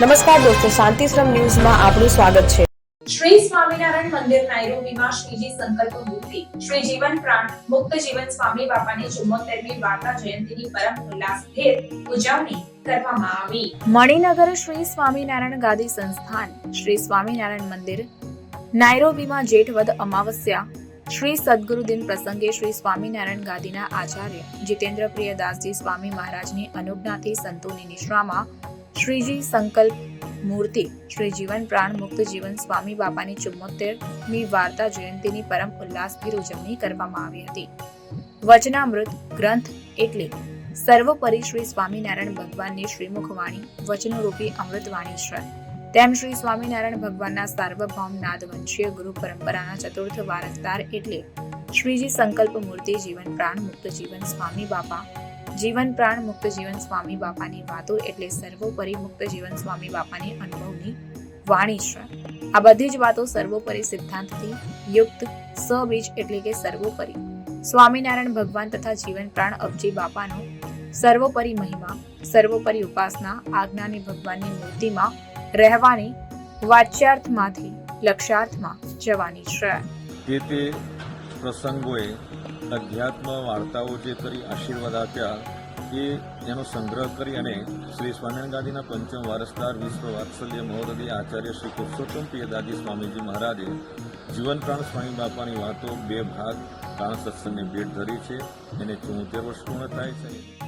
નમસ્કાર દોસ્તો શાંતિશ્રમ ન્યૂઝમાં આપનું સ્વાગત છે. શ્રી સ્વામિનારાયણ મંદિર નાયરોબીમાં શ્રીજી સંકલ્પ મૂર્તિ શ્રી જીવન પ્રાણ મુક્ત જીવન સ્વામી બાપાની ચુમ્મોતેરમી વાર્તા જયંતિની પરમ ઉલ્લાસભેર ઉજવણી કરવામાં આવી. મણિનગર શ્રી સ્વામિનારાયણ ગાદી સંસ્થાન શ્રી સ્વામિનારાયણ મંદિર નાયરોબીમાં જેઠવદ અમાવસ્યા શ્રી સદગુરુદિન પ્રસંગે શ્રી સ્વામિનારાયણ ગાદીના આચાર્ય જીતેન્દ્ર પ્રિયદાસજી સ્વામી મહારાજની અનુજ્ઞાથી સંતોની નિશ્રામાં શ્રીજી સંકલ્પ મૂર્તિ. શ્રી જીવન પ્રાણ મુક્ત જીવન સ્વામી બાપાની ચુમ્મોતેરમી વાર્તા જયંતિની પરમ ઉલ્લાસભેર ઉજવણી કરવામાં આવી હતી. વચનામૃત ગ્રંથ એટલે સર્વોપરી શ્રી સ્વામિનારાયણ ભગવાનની શ્રીમુખ વાણી વચનરૂપી અમૃતવાણી છે તેમ શ્રી સ્વામિનારાયણ ભગવાનના સાર્વભૌમ નાદવંશીય ગુરુ પરંપરાના ચતુર્થ વારસદાર એટલે શ્રીજી સંકલ્પ મૂર્તિ જીવન પ્રાણ મુક્ત જીવન સ્વામી બાપા જીવન પ્રાણ મુક્ત જીવન સ્વામી બાપાની વાતો એટલે સર્વોપરી મુક્ત જીવન સ્વામી બાપાની અનુભવની વાણી છે. આ બધી જ વાતો સર્વોપરી સિદ્ધાંતથી યુક્ત, સબીજ એટલે કે સર્વોપરી. સ્વામિનારાયણ ભગવાન તથા જીવન પ્રાણ અબજી બાપાનો સર્વોપરી મહિમા, સર્વોપરી ઉપાસના, આજ્ઞાની ભગવાનની મૂર્તિમાં રહેવાની વાચ્યાર્થમાંથી, લક્ષ્યાર્થમાં જવાની છે. પ્રસંગોએ અધ્યાત્મ વાર્તાઓ જે કરી આશીર્વાદ આપ્યા, એ એનો સંગ્રહ કરી અને શ્રી સ્વામિનારાયણ ગાંધીના પંચમ વારસદાર વિશ્વ વાત્સલ્ય મહોદય આચાર્ય શ્રી પુરુષોત્તમ પ્રિયદાજી સ્વામીજી મહારાજે જીવન પ્રાણ સ્વામી બાપાની વાતો બે ભાગ પ્રાણ સત્સંગને ભેટ ધરી છે. એને ચોતેર વર્ષ પૂર્ણ થાય છે.